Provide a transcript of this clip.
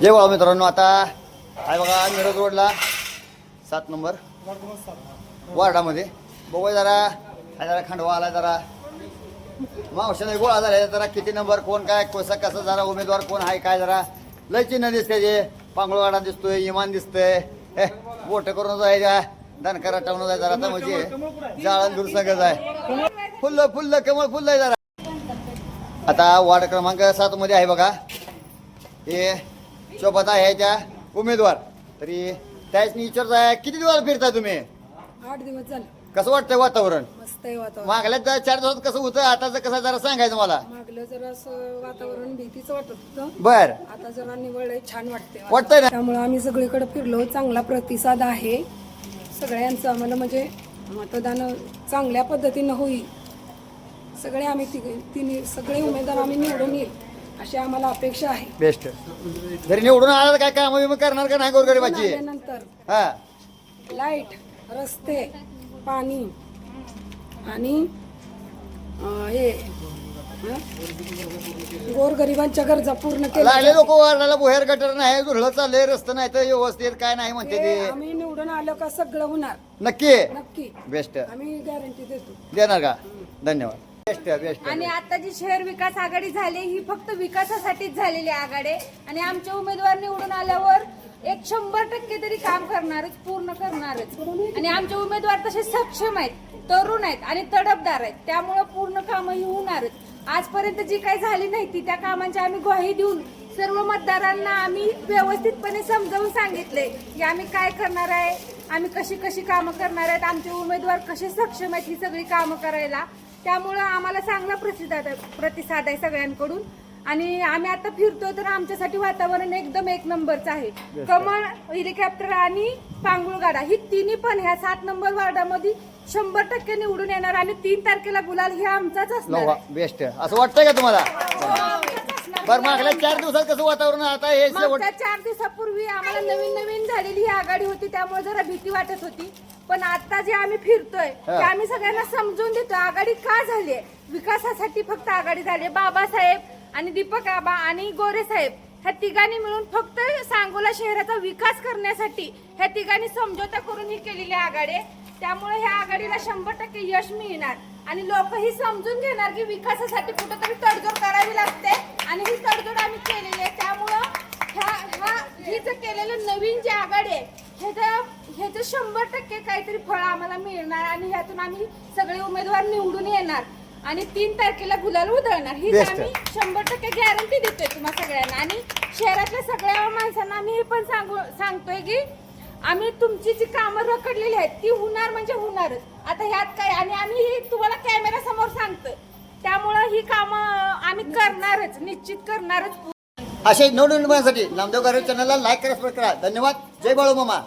जय बाळा मित्रांनो आता आहे बघा मिरज रोडला सात नंबर वार्डामध्ये. बघूया जरा हा जरा खंडवा आला जरा. मावशाने गोळा झाला जरा किती नंबर कोण काय कसं कसं जरा उमेदवार कोण आहे काय जरा. लय चिन्ह दिसते जे पांगळवाडा दिसतोय इमान दिसतंय. हे बोट करून जायच्या दणका टावून जाय जरा आता म्हणजे जाळण दूर सगळं आहे. फुल्ल फुल्ल कमळ फुल्ल आहे जरा. आता वार्ड क्रमांक सात मध्ये आहे बघा. हे सोबत आहे त्या उमेदवार. तरी त्याच विचारत आहे किती दिवस फिरताय तुम्ही? आठ दिवस झाले. कसं वाटतंय वातावरण? मस्त आहे वातावरण. मागल्या चार दिवसात कसं होतं आताचं कसं जरा सांगायचं मला. मागलं जरा असं वातावरण भीतीचं वाटत होतं. बर. आता जरा निवळ छान वाटते वाटतंय ना? त्यामुळे आम्ही सगळीकडे फिरलो. चांगला प्रतिसाद आहे. सगळ्यांचं आम्हाला म्हणजे मतदान चांगल्या पद्धतीनं होईल. सगळे आम्ही तिघे तिन्ही सगळे उमेदवार आम्ही निवडून येईल. अशी आम्हाला अपेक्षा आहे. बेस्ट. जरी निवडून आला तर काय काम बिम करणार का नाही गोरगरीबाची? आल्यानंतर हा. लाइट रस्ते पाणी आणि अं, हे हं? गोरगरिबांच्या गरजा पूर्ण केल्या लागले लोक वारणाला बोहेर गटर नाही धुरळं चाललंय रस्ते नाही तर व्यवस्थित काय नाही म्हणते ते ते. आम्ही निवडून आलो का सगळं होणार. नक्की? नक्की. बेस्ट. आम्ही गॅरंटी देतो. देणार का? धन्यवाद. बेस्ट बेस्ट आणि आता जी शहर विकास आघाडी झाली ही फक्त विकासासाठीच झालेली आघाडी. आहे. आणि आमचे उमेदवार निवडून आल्यावर एक शंभर टक्के तरी काम करणारच पूर्ण करणारच. आणि आमचे उमेदवार तसे सक्षम आहेत तरुण आहेत आणि तडफदार आहेत. त्यामुळे पूर्ण कामही होणारच. आजपर्यंत जी काही झाली नाही ती त्या कामांची आम्ही ग्वाही देऊन सर्व मतदारांना आम्ही व्यवस्थितपणे समजावून सांगितले की आम्ही काय करणार आहे आम्ही कशी कशी कामं करणार आहेत आमचे उमेदवार कसे सक्षम आहेत ही सगळी कामं करायला. त्यामुळं आम्हाला चांगला प्रतिसाद प्रतिसाद आहे सगळ्यांकडून आणि आम्ही आता फिरतो तर आमच्यासाठी वातावरण एकदम एक नंबरचं आहे कमळ हेलिकॉप्टर आणि पांगुळगाडा ही तिन्ही पण ह्या सात नंबर वार्डामध्ये शंभर टक्के निवडून येणार आणि तीन तारखेला गुलाल हे आमचाच असणार. बेस्ट असं वाटतंय का तुम्हाला. बरं मागल्या चार दिवसात कसं वातावरण? आता हे चार दिवसापूर्वी आम्हाला नवीन नवीन झालेली ही आघाडी होती त्यामुळे जरा भीती वाटत होती पण आता जे आम्ही फिरतोय. ते आम्ही सगळ्यांना समजून देतो आघाडी का झाली आहे विकासासाठी फक्त आघाडी झाली बाबासाहेब आणि दीपक आबा आणि गोरे साहेब ह्या तिघांनी मिळून फक्त सांगोला शहराचा विकास करण्यासाठी ह्या तिघांनी समझोता करून ही केलेली आघाडी त्यामुळे ह्या आघाडीला शंभर टक्के यश मिळणार. आणि लोक ही समजून घेणार की विकासासाठी कुठेतरी तडजोड करावी लागते. आणि ही तडजोड आम्ही केलेली आहे. त्यामुळं ह्या ह्या ही जे केलेलं नवीन जे आघाडी आहे ह्याचं ह्याचं शंभर टक्के काहीतरी फळ आम्हाला मिळणार आणि ह्यातून आम्ही सगळे उमेदवार निवडून येणार. आणि तीन तारखेला गुलाल उधळणार. ही Best. आम्ही शंभर टक्के गॅरंटी देतोय तुम्हा सगळ्यांना. आणि शहरातल्या सगळ्या माणसांना आम्ही हे पण सांगू सांगतोय की आम्ही तुमची जी कामं रखडलेली आहेत ती होणार म्हणजे होणारच. आता ह्यात काय आणि आम्ही ही तुम्हाला कॅमेरा समोर सांगतोय. त्यामुळं ही कामं आम्ही करणारच निश्चित करणारच. असे नवनिर्माणासाठी साठी नामदेव गारे चॅनलला लाईक करा सबस्क्राईब करा. धन्यवाद. जय बाळू मामा